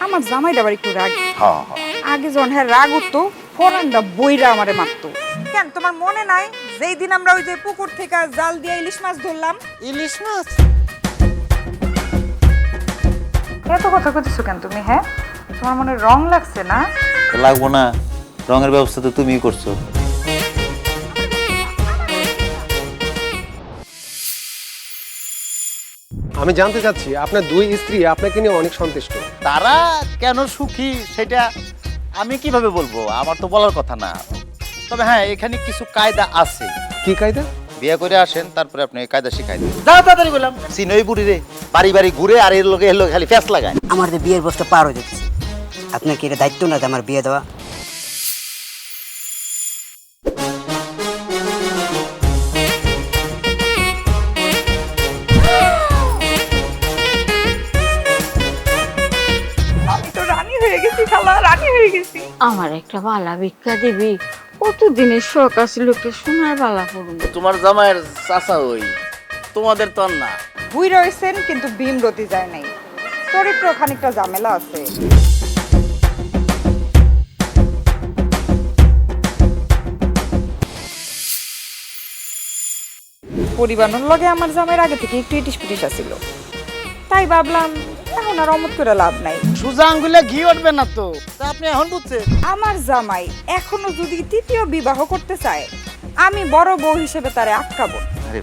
আমার জামাইটা আবার একটু রাগ। হ্যাঁ হ্যাঁ। আগে যখন হ্যাঁ রাগ উঠতো ফরানটা বইরা আমারে মারতো। কেন তোমার মনে নাই? যেই দিন আমরা ওই যে পুকুর থেকে জাল দিয়ে ইলিশ মাছ ধরলাম ইলিশ মাছ? এত কথা কইতেছো কেন তুমি হ্যাঁ? তোমার মনে রং লাগছে না? লাগবো না। রঙের ব্যবস্থা তো তুমিই করছ। আমি জানতে চাচ্ছি আপনার দুই স্ত্রী আপনাকে নিয়ে অনেক সন্তুষ্ট। তারা কেন সুখী সেটা আমি কীভাবে বলব? আমার তো বলার কথা না। তবে হ্যাঁ এখানে কিছু কায়দা আছে। কি কায়দা? বিয়ে করে আসেন তারপরে আপনি এই কায়দা শিখাই দিন। যাও তাড়াতাড়ি বললাম। সিনই বুড়ি রে বাড়ি বাড়ি ঘুরে আর এর লোকে এর লোকে খালি ফ্যাস লাগায়। আমার তো বিয়ের বয়সটা পার হয়ে যাচ্ছে। আপনার কি এটা দায়িত্ব না যে আমার বিয়ে দেওয়া? হয়ে গেছি খালা রানী হয়ে গেছি। আমার একটা বালা ভিক্ষা দিবি। কতদিনের শখ আছিল কে সোনার বালা পড়ব তোমার জামাইয়ের চাচা ওই তোমাদের তো আর না। বুই রয়েছেন কিন্তু ভীমরতি যায় নাই। চরিত্র খানিকটা ঝামেলা আছে। পরিবারের লগে আমার জামাইয়ের আগে থেকে একটু ইটিস পিটিস আছিল। তাই ভাবলাম এখন আর অমত করে লাভ নাই। সুজা আঙ্গুলে ঘি উঠবে না তো? তা আপনি এখন বুঝছেন। আমার জামাই এখনও যদি তৃতীয় বিবাহ করতে চায় আমি বড় বউ হিসেবে তারে আটকাবো। আরে